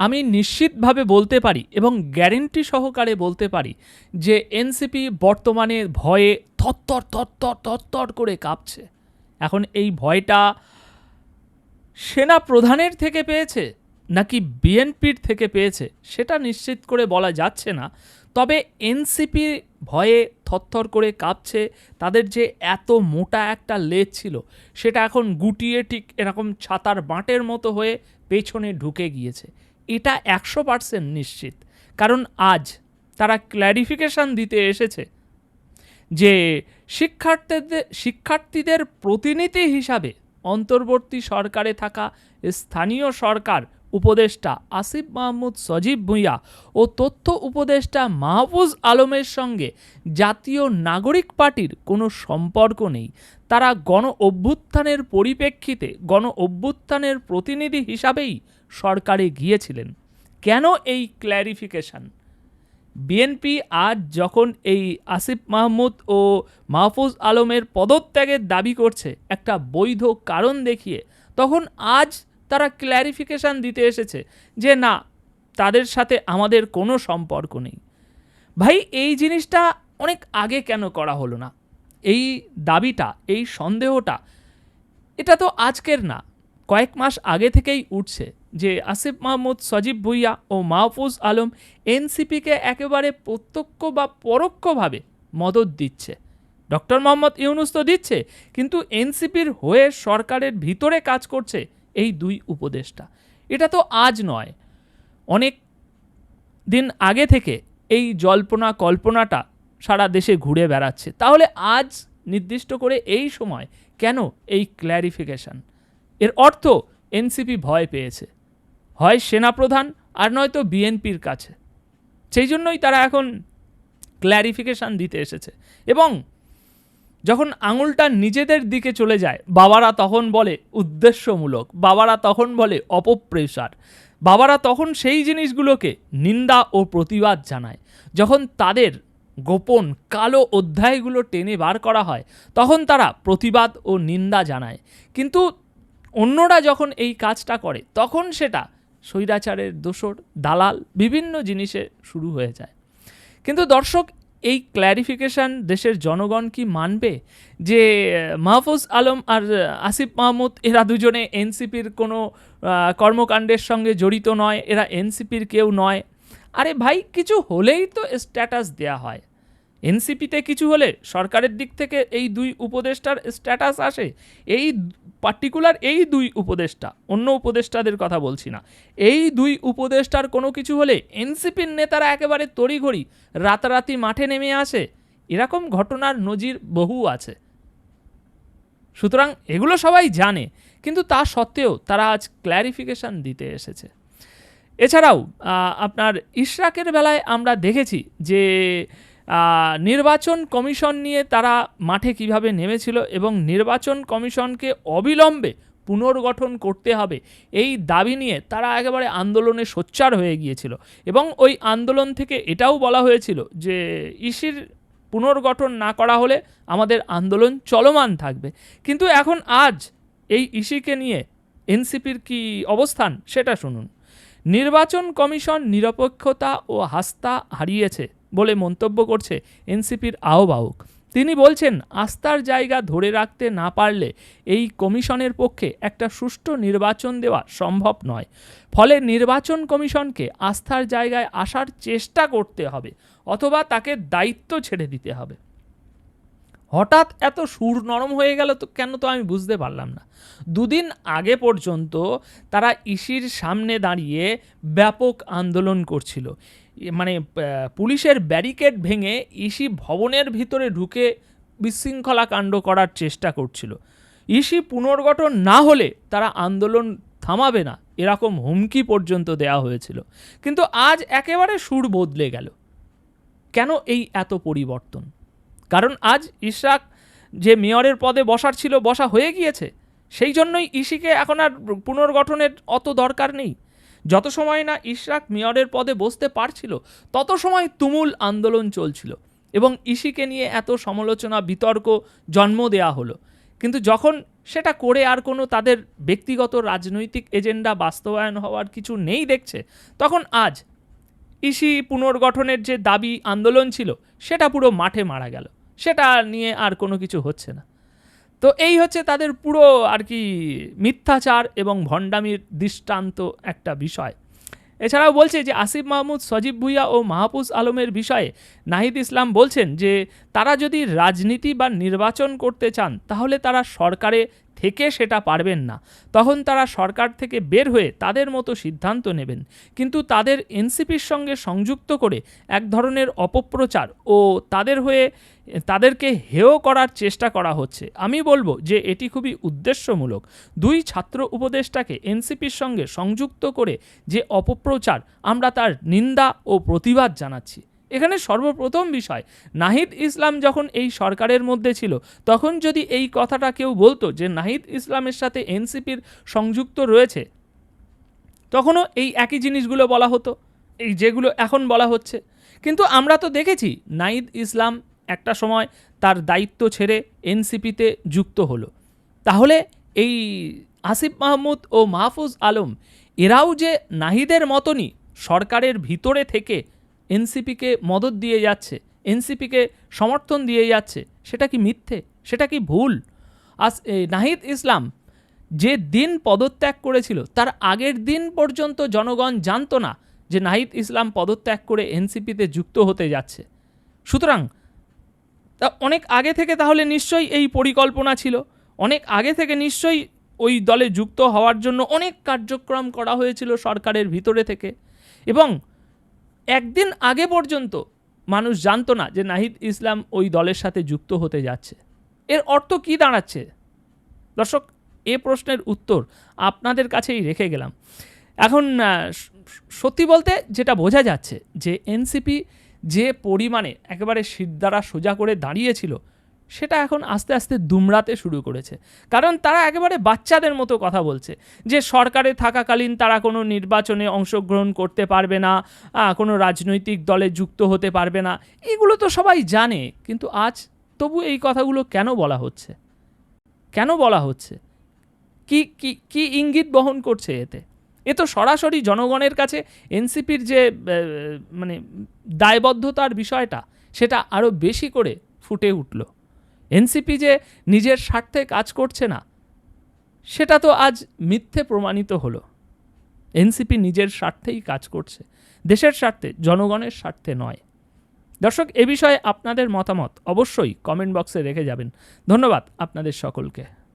আমি নিশ্চিতভাবে বলতে পারি এবং গ্যারেন্টি সহকারে বলতে পারি যে এনসিপি বর্তমানে ভয়ে থরথর থরথর থরথর করে কাঁপছে। এখন এই ভয়টা সেনা প্রধানের থেকে পেয়েছে নাকি বিএনপির থেকে পেয়েছে সেটা নিশ্চিত করে বলা যাচ্ছে না। তবে এনসিপি ভয়ে থরথর করে কাঁপছে, তাদের যে এত মোটা একটা লেজ ছিল, সেটা এখন গুটিয়ে ঠিক এরকম ছাতার বাঁটের মতো হয়ে পেছনে ঢুকে গিয়েছে। এটা একশো পার্সেন্ট নিশ্চিত। কারণ আজ তারা ক্ল্যারিফিকেশান দিতে এসেছে যে শিক্ষার্থীদের শিক্ষার্থীদের প্রতিনিধি হিসাবে অন্তর্বর্তী সরকারে থাকা স্থানীয় সরকার উপদেষ্টা আসিফ মাহমুদ সজীব ভুঁইয়া ও তথ্য উপদেষ্টা মাহফুজ আলমের সঙ্গে জাতীয় নাগরিক পার্টির কোনো সম্পর্ক নেই। তারা গণ অভ্যুত্থানের পরিপ্রেক্ষিতে গণ অভ্যুত্থানের প্রতিনিধি হিসাবেই সরকারে গিয়েছিলেন। কেন এই ক্ল্যারিফিকেশন বিএনপি আজ যখন এই আসিফ মাহমুদ ও মাহফুজ আলমের পদত্যাগের দাবি করছে, একটা বৈধ কারণ দেখিয়ে, তখন আজ তারা ক্ল্যারিফিকেশান দিতে এসেছে যে না, তাদের সাথে আমাদের কোনো সম্পর্ক নেই। ভাই, এই জিনিসটা অনেক আগে কেন করা হলো না? এই দাবিটা, এই সন্দেহটা, এটা তো আজকের না। কয়েক মাস আগে থেকেই উঠছে যে আসিফ মাহমুদ, সজীব ভুইয়া ও মাহফুজ আলম এনসিপিকে একেবারে প্রত্যক্ষ বা পরোক্ষভাবে মদত দিচ্ছে। ডক্টর মোহাম্মদ ইউনুস তো দিচ্ছে, কিন্তু এনসিপির হয়ে সরকারের ভিতরে কাজ করছে এই দুই উপদেষ্টা এটা তো আজ নয়। অনেক দিন আগে থেকে এই জল্পনা কল্পনাটা সারা দেশে ঘুরে বেড়াচ্ছে। তাহলে আজ নির্দিষ্ট করে এই সময় কেন এই ক্ল্যারিফিকেশন এর অর্থ এনসিপি ভয় পেয়েছে। হয় সেনাপ্রধান আর নয়তো বিএনপির কাছে। সেই জন্যই তারা এখন ক্ল্যারিফিকেশান দিতে এসেছে। এবং যখন আঙুলটা নিজেদের দিকে চলে যায়, বাবারা তখন বলে উদ্দেশ্যমূলক, বাবারা তখন বলে অপপ্রেসার, বাবারা তখন সেই জিনিসগুলোকে নিন্দা ও প্রতিবাদ জানায়। যখন তাদের গোপন কালো অধ্যায়গুলো টেনে বার করা হয়, তখন তারা প্রতিবাদ ও নিন্দা জানায়। কিন্তু অন্যরা যখন এই কাজটা করে, তখন সেটা স্বৈরাচারের দোসর দালাল, বিভিন্ন জিনিসে শুরু হয়ে যায়। কিন্তু দর্শক এই ক্ল্যারিফিকেশান দেশের জনগণ কি মানবে যে মাহফুজ আলম আর আসিফ মাহমুদ এরা দুজনে এনসিপির কোনো কর্মকাণ্ডের সঙ্গে জড়িত নয়, এরা এনসিপির কেউ নয়। আরে ভাই, কিছু হলেই তো স্ট্যাটাস দেয়া হয়। এনসিপিতে কিছু হলে সরকারের দিক থেকে এই দুই উপদেষ্টার স্ট্যাটাস আসে। এই পার্টিকুলার এই দুই উপদেষ্টা, অন্য উপদেষ্টাদের কথা বলছি না। এই দুই উপদেষ্টার কোনো কিছু হলে এনসিপির নেতারা একেবারে তড়িঘড়ি রাতারাতি মাঠে নেমে আসে। এরকম ঘটনার নজির বহু আছে। সুতরাং এগুলো সবাই জানে, কিন্তু তা সত্ত্বেও তারা আজ ক্ল্যারিফিকেশান দিতে এসেছে। এছাড়াও আপনার ইশরাকের বেলায় আমরা দেখেছি যে নির্বাচন কমিশন নিয়ে তারা মাঠে কীভাবে নেমেছিল এবং নির্বাচন কমিশনকে অবিলম্বে পুনর্গঠন করতে হবে, এই দাবি নিয়ে তারা একেবারে আন্দোলনে সোচ্চার হয়ে গিয়েছিল। এবং ওই আন্দোলন থেকে এটাও বলা হয়েছিল যে, ইসির পুনর্গঠন না করা হলে আমাদের আন্দোলন চলমান থাকবে। কিন্তু এখন আজ এই ইসিকে নিয়ে এনসিপির কি অবস্থান সেটা শুনুন। নির্বাচন কমিশন নিরপেক্ষতা ও হাস্তা হারিয়েছে। বলে মন্তব্য করছে এনসিপির আহ্বায়ক। তিনি বলছেন, আস্থার জায়গা ধরে রাখতে না পারলে এই কমিশনের পক্ষে একটা সুষ্ঠু নির্বাচন দেওয়া সম্ভব নয়। ফলে নির্বাচন কমিশনকে আস্থার জায়গায় আসার চেষ্টা করতে হবে অথবা তাকে দায়িত্ব ছেড়ে দিতে হবে। হঠাৎ এত সুর নরম হয়ে গেল তো কেন তো আমি বুঝতে পারলাম না। দুদিন আগে পর্যন্ত তারা ইসির সামনে দাঁড়িয়ে ব্যাপক আন্দোলন করছিল। মানে পুলিশের ব্যারিকেড ভেঙে ইসি ভবনের ভিতরে ঢুকে বিশৃঙ্খলা কাণ্ড করার চেষ্টা করছিল। ইসি পুনর্গঠন না হলে তারা আন্দোলন থামাবে না, এরকম হুমকি পর্যন্ত দেয়া হয়েছিল। কিন্তু আজ একেবারে সুর বদলে গেল। কেন এই এত পরিবর্তন? কারণ আজ ইশরাক যে মেয়রের পদে বসার ছিল, বসা হয়ে গিয়েছে। সেই জন্যই ইসিকে এখন আর পুনর্গঠনের অত দরকার নেই। যত সময় না ইশরাক মেয়রের পদে বসতে পারছিল, তত সময় তুমুল আন্দোলন চলছিল এবং ইসিকে নিয়ে এত সমালোচনা, বিতর্ক জন্ম দেয়া হলো। কিন্তু যখন সেটা করে আর কোনো তাদের ব্যক্তিগত রাজনৈতিক এজেন্ডা বাস্তবায়ন হওয়ার কিছু নেই দেখছে, তখন আজ ইসি পুনর্গঠনের যে দাবি আন্দোলন ছিল, সেটা পুরো মাঠে মারা গেল। সেটা নিয়ে আর কোনো কিছু হচ্ছে না। তো এই হচ্ছে তাদের পুরো আর কি মিথ্যাচার এবং ভণ্ডামির দৃষ্টান্ত একটা বিষয়। এছাড়াও বলছে যে আসিফ মাহমুদ, সজীব ভুইয়া ও মাহফুজ আলমের বিষয়ে নাহিদ ইসলাম বলছেন যে তারা যদি রাজনীতি বা নির্বাচন করতে চান, তাহলে তারা সরকারে থেকে সেটা পারবেন না। তখন তারা সরকার থেকে বের হয়ে তাদের মতো সিদ্ধান্ত নেবেন। কিন্তু তাদের এনসিপির সঙ্গে সংযুক্ত করে এক ধরনের অপপ্রচার ও তাদের হয়ে তাদেরকে হেয় করার চেষ্টা করা হচ্ছে। আমি বলব যে এটি খুবই উদ্দেশ্যমূলক। দুই ছাত্র উপদেষ্টাকে এনসিপির সঙ্গে সংযুক্ত করে যে অপপ্রচার আমরা তার নিন্দা ও প্রতিবাদ জানাচ্ছি। এখানে সর্বপ্রথম বিষয়, নাহিদ ইসলাম যখন এই সরকারের মধ্যে ছিল, তখন যদি এই কথাটা কেউ বলতো যে নাহিদ ইসলামের সাথে এনসিপির সংযুক্ত রয়েছে, তখনও এই একই জিনিসগুলো বলা হতো, এই যেগুলো এখন বলা হচ্ছে। কিন্তু আমরা তো দেখেছি, নাহিদ ইসলাম একটা সময় তার দায়িত্ব ছেড়ে এনসিপিতে যুক্ত হলো। তাহলে এই আসিফ মাহমুদ ও মাহফুজ আলম, এরাও যে নাহিদের মতনই সরকারের ভিতরে থেকে এনসিপিকে মদত দিয়ে যাচ্ছে, এনসিপিকে সমর্থন দিয়ে যাচ্ছে, সেটা কি মিথ্যে? সেটা কি ভুল? আস নাহিদ ইসলাম যে দিন পদত্যাগ করেছিল, তার আগের দিন পর্যন্ত জনগণ জানতো না যে নাহিদ ইসলাম পদত্যাগ করে এনসিপিতে যুক্ত হতে যাচ্ছে। সুতরাং, তা অনেক আগে থেকে তাহলে নিশ্চয়ই এই পরিকল্পনা ছিল। অনেক আগে থেকে নিশ্চয়ই ওই দলে যুক্ত হওয়ার জন্য অনেক কার্যক্রম করা হয়েছিল সরকারের ভিতরে থেকে। এবং একদিন আগে পর্যন্ত মানুষ জানতো না যে নাহিদ ইসলাম ওই দলের সাথে যুক্ত হতে যাচ্ছে। এর অর্থ কি দাঁড়াচ্ছে? দর্শক, এ প্রশ্নের উত্তর আপনাদের কাছেই রেখে গেলাম। এখন সত্যি বলতে যেটা বোঝা যাচ্ছে যে এনসিপি যে পরিমাণে একেবারে সিদ্ধারা সোজা করে দাঁড়িয়েছিল সেটা এখন আস্তে আস্তে দুমড়াতে শুরু করেছে। কারণ তারা একেবারে বাচ্চাদের মতো কথা বলছে যে সরকারে থাকাকালীন তারা কোনো নির্বাচনে অংশগ্রহণ করতে পারবে না কোনো রাজনৈতিক দলে যুক্ত হতে পারবে না। এগুলো তো সবাই জানে, কিন্তু আজ তবু এই কথাগুলো কেন বলা হচ্ছে? কেন বলা হচ্ছে? কি কি কি ইঙ্গিত বহন করছে এতে? এ তো সরাসরি জনগণের কাছে এনসিপির যে মানে দায়বদ্ধতার বিষয়টা, সেটা আরও বেশি করে ফুটে উঠল। এনসিপি যে নিজের স্বার্থে কাজ করছে না, সেটা তো আজ মিথ্যে প্রমাণিত হলো। এনসিপি নিজের স্বার্থেই কাজ করছে, দেশের স্বার্থে, জনগণের স্বার্থে নয়। দর্শক, এ বিষয়ে আপনাদের মতামত অবশ্যই কমেন্ট বক্সে রেখে যাবেন। ধন্যবাদ আপনাদের সকলকে।